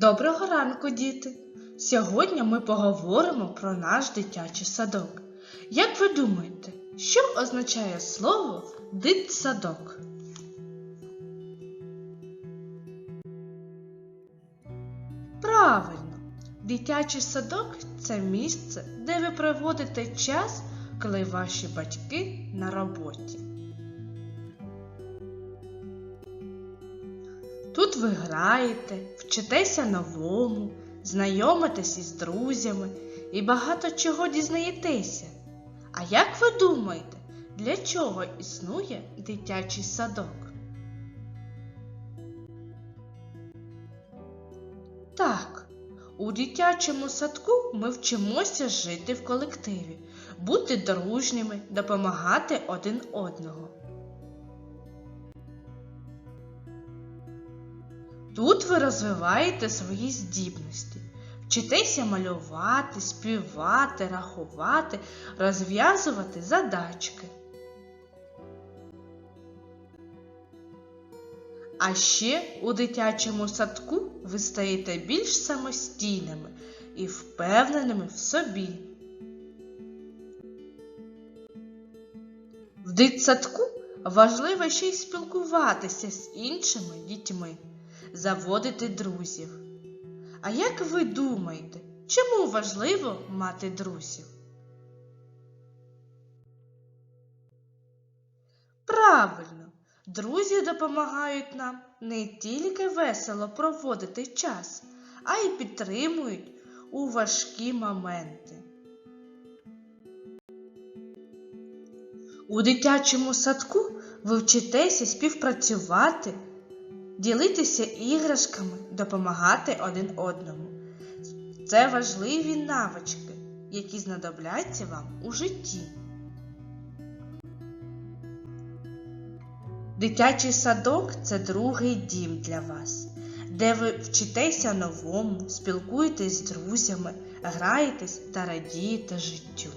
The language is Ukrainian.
Доброго ранку, діти! Сьогодні ми поговоримо про наш дитячий садок. Як ви думаєте, що означає слово дитсадок? Правильно, дитячий садок це місце, де ви проводите час, коли ваші батьки на роботі. Тут ви граєте, вчитеся новому, знайомитесь із друзями і багато чого дізнаєтеся. А як ви думаєте, для чого існує дитячий садок? Так, у дитячому садку ми вчимося жити в колективі, бути дружніми, допомагати один одного. Тут ви розвиваєте свої здібності, вчитеся малювати, співати, рахувати, розв'язувати задачки. А ще у дитячому садку ви стаєте більш самостійними і впевненими в собі. В дитсадку важливо ще й спілкуватися з іншими дітьми заводити друзів. А як ви думаєте, чому важливо мати друзів? Правильно, друзі допомагають нам не тільки весело проводити час, а й підтримують у важкі моменти. У дитячому садку ви вчитеся співпрацювати ділитися іграшками, допомагати один одному. Це важливі навички, які знадобляться вам у житті. Дитячий садок це другий дім для вас, де ви вчитеся новому, спілкуєтесь з друзями, граєтесь та радієте життю.